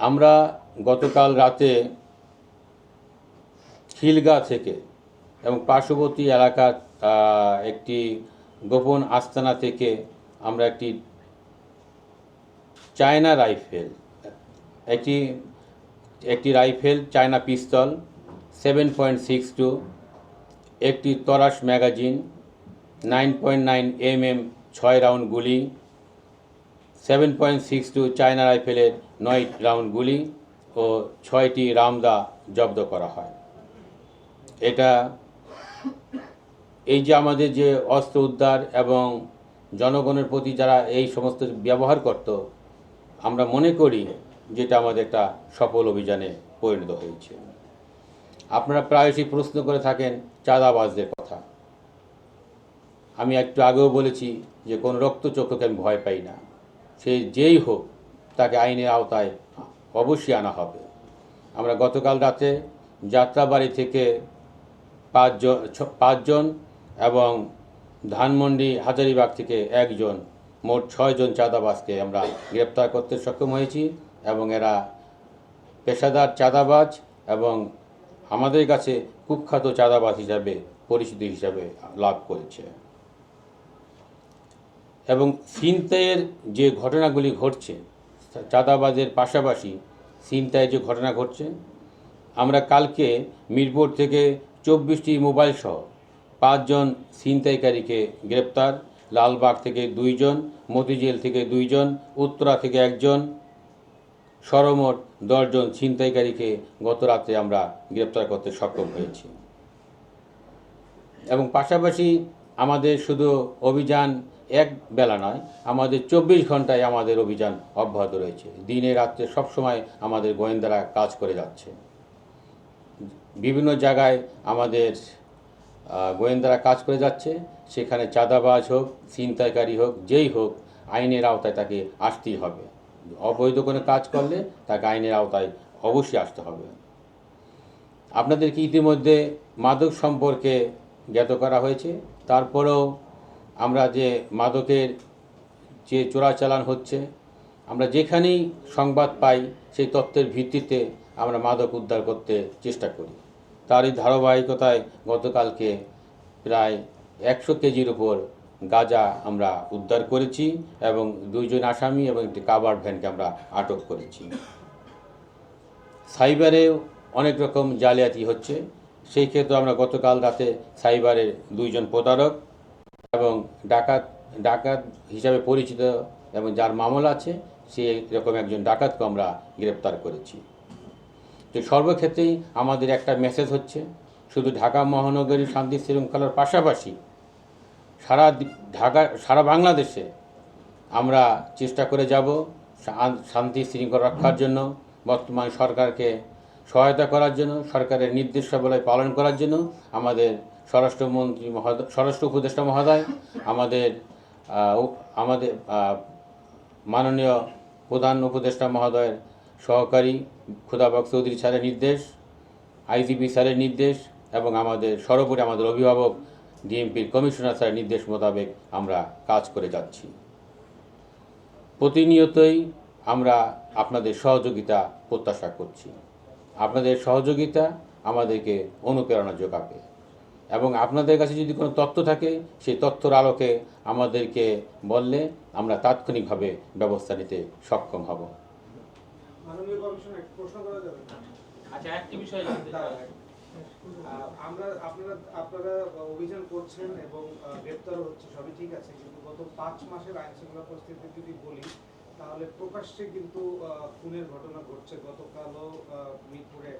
আমরা গতকাল রাতে খিলগা থেকে এবং পার্শ্ববর্তী এলাকার একটি গোপন আস্তানা থেকে আমরা একটি চায়না রাইফেল, একটি একটি rifle, China pistol seven point six two একটি তরাস magazine nine point nine M M ছয় রাউন্ড গুলি seven point six two China রাইফেলের নয় রাউন্ড গুলি ও ছয়টি রামদা জব্দ করা হয়। এটা এই যে আমাদের যে অস্ত্র উদ্ধার এবং জনগণের প্রতি যারা এই সমস্ত ব্যবহার করত, আমরা মনে করি যেটা আমাদের একটা সফল অভিযানে পরিণত হয়েছে। আপনারা প্রায়শই প্রশ্ন করে থাকেন চাঁদাবাজদের কথা। আমি একটু আগেও বলেছি যে কোন রক্তচক্ষুকে আমি ভয় পাই না। সে যেই হোক, তাকে আইনের আওতায় অবশ্যই আনা হবে। আমরা গতকাল রাতে যাত্রাবাড়ি থেকে পাঁচজন পাঁচজন এবং ধানমন্ডি, হাজারিবাগ থেকে একজন, মোট ছয়জন চাঁদাবাজকে আমরা গ্রেপ্তার করতে সক্ষম হয়েছি এবং এরা পেশাদার চাঁদাবাজ এবং আমাদের কাছে কুখ্যাত চাঁদাবাজ হিসাবে, পরিচিতি হিসাবে লাভ করেছে। এবং ছিনতাইয়ের যে ঘটনাগুলি ঘটছে, চাঁদাবাজের পাশাপাশি ছিনতাইয়ের যে ঘটনা ঘটছে, আমরা কালকে মিরপুর থেকে চব্বিশটি মোবাইল সহ পাঁচজন ছিনতাইকারীকে গ্রেপ্তার, লালবাগ থেকে দুইজন, মতিঝিল থেকে দুইজন, উত্তরা থেকে একজন সরমোট দশজন ছিনতাইকারীকে গত রাতে আমরা গ্রেপ্তার করতে সক্ষম হয়েছি। এবং পাশাপাশি আমাদের শুধু অভিযান এক বেলা নয়, আমাদের চব্বিশ ঘন্টায় আমাদের অভিযান অব্যাহত রয়েছে। দিনে রাত্রে সবসময় আমাদের গোয়েন্দারা কাজ করে যাচ্ছে। বিভিন্ন জায়গায় আমাদের গোয়েন্দারা কাজ করে যাচ্ছে। সেখানে চাঁদাবাজ হোক, ছিনতাইকারী হোক, যেই হোক, আইনের আওতায় তাকে আসতেই হবে। অবৈধ কোনো কাজ করলে তাকে আইনের আওতায় অবশ্যই আসতে হবে। আপনাদেরকে ইতিমধ্যে মাদক সম্পর্কে জ্ঞাত করা হয়েছে। তারপরেও আমরা যে মাদকের যে চোরাচালান হচ্ছে, আমরা যেখানেই সংবাদ পাই, সেই তথ্যের ভিত্তিতে আমরা মাদক উদ্ধার করতে চেষ্টা করি। তারই ধারাবাহিকতায় গতকালকে প্রায় একশো কেজির উপর গাঁজা আমরা উদ্ধার করেছি এবং দুইজন আসামি এবং একটি কাবার ভ্যানকে আমরা আটক করেছি। সাইবারেও অনেক রকম জালিয়াতি হচ্ছে। সেই ক্ষেত্রে আমরা গতকাল রাতে সাইবারের দুইজন প্রতারক এবং ডাকাত ডাকাত হিসাবে পরিচিত এবং যার মামলা আছে, সে এরকম একজন ডাকাতকে আমরা গ্রেপ্তার করেছি। তো সর্বক্ষেত্রেই আমাদের একটা মেসেজ হচ্ছে, শুধু ঢাকা মহানগরী শান্তি শৃঙ্খলার পাশাপাশি সারা ঢাকা, সারা বাংলাদেশে আমরা চেষ্টা করে যাব শান্তি শৃঙ্খলা রক্ষার জন্য। বর্তমান সরকারকে সহায়তা করার জন্য, সরকারের নির্দেশাবলী পালন করার জন্য আমাদের স্বরাষ্ট্রমন্ত্রী মহোদয়, স্বরাষ্ট্র উপদেষ্টা মহোদয়, আমাদের আমাদের মাননীয় প্রধান উপদেষ্টা মহোদয়ের সহকারী খুদাবাক চৌধুরী স্যারের নির্দেশ, আইজিপি স্যারের নির্দেশ এবং আমাদের সর্বোপরি আমাদের অভিভাবক ডিএমপির কমিশনার স্যারের নির্দেশ মোতাবেক আমরা কাজ করে যাচ্ছি। প্রতিনিয়তই আমরা আপনাদের সহযোগিতা প্রত্যাশা করছি। আপনাদের সহযোগিতা আমাদেরকে অনুপ্রেরণা যোগাবে। এবং আপনাদের কাছে যদি কোনো তথ্য থাকে সেই তথ্যর আলোকে আমাদেরকে বললে আমরা তাৎক্ষণিকভাবে ব্যবস্থা নিতে সক্ষম হব। আচ্ছা একটি বিষয় জানতে চাই। আহ, আমরা আপনারা আপনারা অভিযান করছেন এবং গ্রেপ্তারও হচ্ছে সবই ঠিক আছে। কিন্তু গত পাঁচ মাসের আইন শৃঙ্খলা পরিস্থিতি যদি বলি তাহলে প্রকাশ্যে কিন্তু খুনের ঘটনা ঘটছে। গতকালও মিরপুরে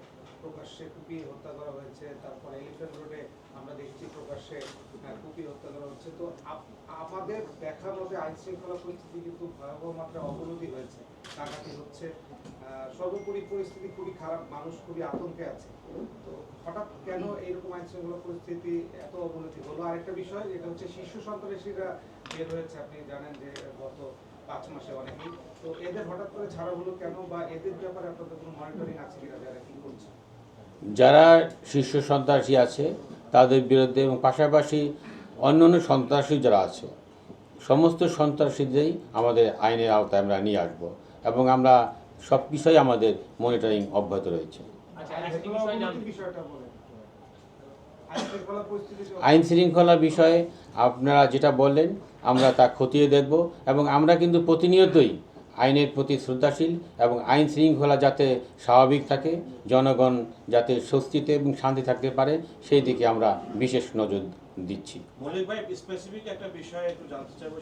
প্রকাশ্যে কুপিয়ে হত্যা করা হয়েছে। তারপরে এলিফ্যান্ট রোডে আমরা দেখছি প্রকাশ্যে কুপিয়ে হত্যা করা হচ্ছে। তো আমাদের দেখা মতে আইন শৃঙ্খলা পরিস্থিতি কিন্তু ভয়াবহ মাত্রায় অবনতি হয়েছে। ডাকাতি হচ্ছে। সর্বোপরি পরিস্থিতি খুবই খারাপ। মানুষ খুবই আতঙ্কে আছে। তো হঠাৎ কেন এইরকম আইন শৃঙ্খলা পরিস্থিতি এত অবনতি হলো? আরেকটা বিষয়, যেটা হচ্ছে শিশু সন্ত্রাসীরা বের হয়েছে। আপনি জানেন যে গত পাঁচ মাসে অনেকেই। তো এদের হঠাৎ করে ছাড়া হলো কেন বা এদের ব্যাপারে আপনাদের কোনো মনিটরিং আছে কিনা যারা কি করছে? যারা শীর্ষ সন্ত্রাসী আছে তাদের বিরুদ্ধে এবং পাশাপাশি অন্যান্য সন্ত্রাসী যারা আছে সমস্ত সন্ত্রাসীদেরই আমাদের আইনের আওতায় আমরা নিয়ে আসব এবং আমরা সব বিষয়ে আমাদের মনিটরিং অব্যাহত রয়েছে। আচ্ছা বিষয়টা বলেন আইন শৃঙ্খলা বিষয়ে আপনারা যেটা বললেন আমরা তা খতিয়ে দেখব এবং আমরা কিন্তু প্রতিনিয়তই আইনের প্রতি শ্রদ্ধাশীল এবং আইন শৃঙ্খলা যাতে স্বাভাবিক থাকে জনগণ যাতে স্বস্তিতে এবং শান্তি থাকতে পারে সেই দিকে আমরা বিশেষ নজর দিচ্ছি। মল্লিক ভাই স্পেসিফিক একটা বিষয় একটু জানতে চাইব